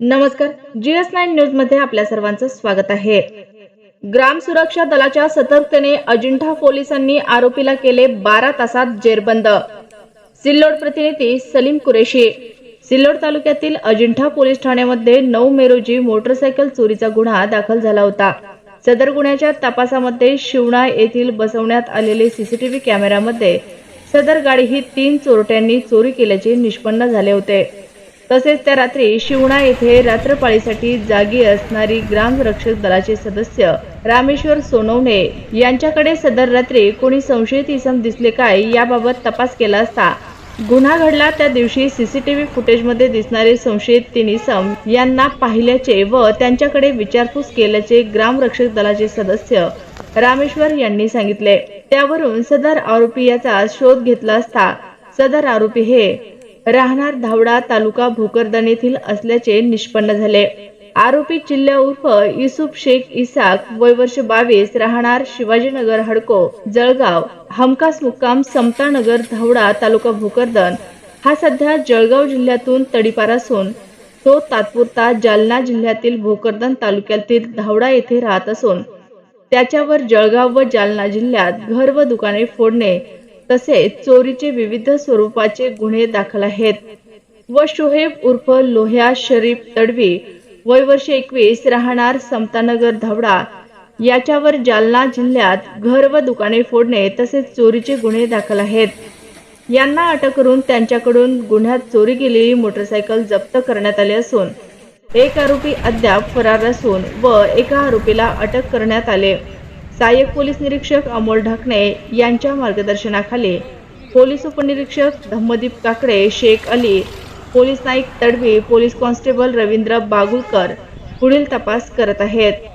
नमस्कार GS nine न्यूजमध्ये आपल्या सर्वांचं स्वागत आहे. ग्राम सुरक्षा दलाच्या सतर्कतेने अजिंठा पोलिसांनी आरोपीला केले बारा तासात जेरबंद. सिल्लोड प्रतिनिधी सलीम कुरेशी. सिल्लोड तालुक्यातील अजिंठा पोलीस ठाण्यामध्ये नऊ मे रोजी मोटरसायकल चोरीचा गुन्हा दाखल झाला होता. सदर गुन्ह्याच्या तपासामध्ये शिवणा येथील बसवण्यात आलेले सीसीटीव्ही कॅमेऱ्यामध्ये सदर गाडी ही तीन चोरट्यांनी चोरी केल्याचे निष्पन्न झाले होते. तसेच त्या रात्री शिवणा येथे रात्रपाळीसाठी जागी असणारी ग्रामरक्षक दलाचे सदस्य रामेश्वर सोनवणे यांच्याकडे सदर रात्री कोणी संशयित इसम दिसले काय याबाबत तपास केला असता. गुन्हा घडला त्या दिवशी सीसीटीव्ही फुटेजमध्ये दिसणारे संशयित तीन इसम यांना पाहिल्याचे व त्यांच्याकडे विचारपूस केल्याचे ग्रामरक्षक दलाचे सदस्य रामेश्वर यांनी सांगितले. त्यावरून सदर आरोपी याचा शोध घेतला असता. सदर आरोपी हे राहणार धावडा तालुका भोकरदन येथील असल्याचे निष्पन्न झाले. आरोपी चिल्ल्या उर्फ युसुफ शेख इसाक वय वर्ष बावीस राहणार शिवाजीनगर हडको जळगाव हमखास मुक्काम समतानगर धावडा तालुका भोकरदन. हा सध्या जळगाव जिल्ह्यातून तडीपार असून तो तात्पुरता जालना जिल्ह्यातील भोकरदन तालुक्यातील धावडा येथे राहत असून त्याच्यावर जळगाव व जालना जिल्ह्यात घर व दुकाने फोडणे तसेच चोरीचे विविध स्वरूपाचे गुन्हे दाखल आहेत. व शोहेब उर्फ लोह्या शरीफ तडवी वय वर्ष एकवीस राहणार समतानगर धावडा याच्यावर जालना जिल्ह्यात घर व दुकाने फोडणे तसेच चोरीचे गुन्हे दाखल आहेत. यांना अटक करून त्यांच्याकडून गुन्ह्यात चोरी केलेली मोटरसायकल जप्त करण्यात आली असून एक आरोपी अद्याप फरार असून व एका आरोपीला अटक करण्यात आले. सहाय्यक पोलीस निरीक्षक अमोल ढाकणे यांच्या मार्गदर्शनाखाली पोलीस उपनिरीक्षक Dhammadeep Kakade Shaikh Ali police naik Tadvi police constable Ravindra Bagulkar पुढील तपास करत आहेत.